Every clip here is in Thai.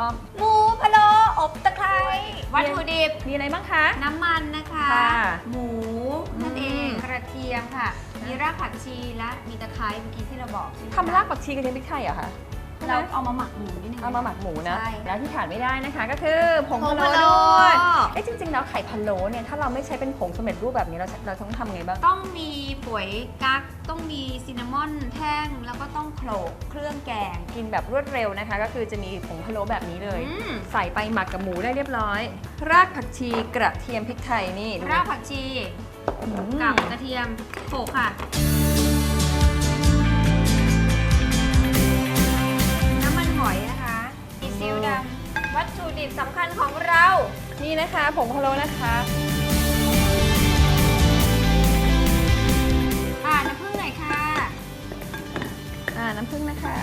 อ้อม หมูพะโล้อบตะไคร้วัตถุดิบ มีอะไรบ้างคะ น้ำมันนะคะ ค่ะหมูนั่นเองอืม กระเทียมค่ะ มีรากผักชีและมีตะไคร้เมื่อกี้ที่เราบอกใช่ไหมคะทำรากผักชีกระเทียมพริกไทยเหรอคะ เราเอามาหมักหมูนิดนึง เอามาหมักหมูนะ ใช่แล้วที่ขาดไม่ได้นะคะก็คือผงผงพะพะโล้โล้ ด้วยเอ๊ะจริงๆแล้วไข่พะโล้เนี่ยถ้าเราไม่ใช้เป็นผงสำเร็จรูปแบบนี้เราเราต้องทำไงบ้าง ต้องมีป๋วยกั๊กต้องมีซินนามอนแท่ง แล้วก็ต้องโขลกเครื่องแกงกินแบบรวดเร็วนะคะ ก็คือจะมีผงพะโล้แบบนี้เลย อืมใส่ไปหมักกับหมูได้เรียบร้อย รากผักชีกระเทียมพริกไทยนี่ดูรากผักชีอืมกับกระเทียมโขลกค่ะ ดิบสำคัญของเรา นี่นะคะผงพะโล้นะคะอ่าน้ำผึ้งหน่อยค่ะ อ่าน้ำผึ้งนะคะ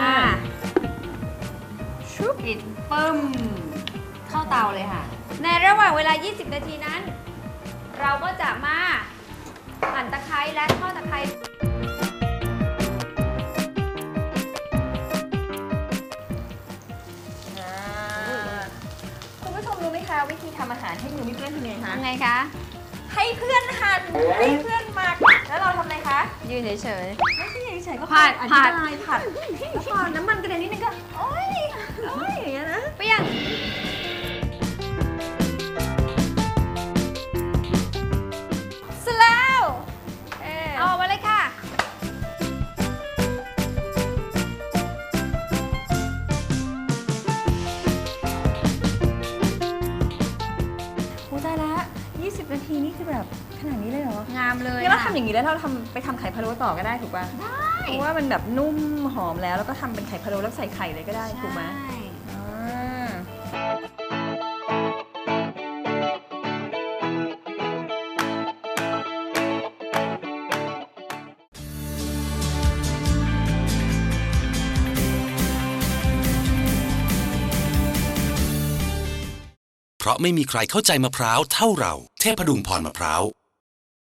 อ่าชุบปิดปึ้ม เข้าเตาเลยค่ะ ในระหว่างเวลา 20 นาทีนั้น เราก็จะมาหั่น ตะไคร้และทอดตะไคร้อ่าคุณผู้ชมรู้ไหมคะวิธีทำอาหารให้มือไม่เปื้อนทำยังไงคะทำไงคะ ให้เพื่อนหั่นให้เพื่อนหมัก แล้วเราทำอะไรคะยืนเฉย ไม่ใช่เฉยๆก็ผัดอผัธิดบายผัดแล้วพอน้ำมันกระเด็นนิดนึงก็โอ๊ยามเลยงั้นเราค่ะทำอย่างนี้แล้วเราทำไปทำไข่พะโล้ต่อก็ได้ถูกป่ะได้เพราะว่ามันแบบนุ่มหอมแล้วแล้วก็ทำเป็นไข่พะโล้แล้วใส่ไข่เลยก็ได้ถูกไหมใช่อ่าเพราะไม่มีใครเข้าใจมะพร้าวเท่าเรา เทพดุงพรมะพร้าว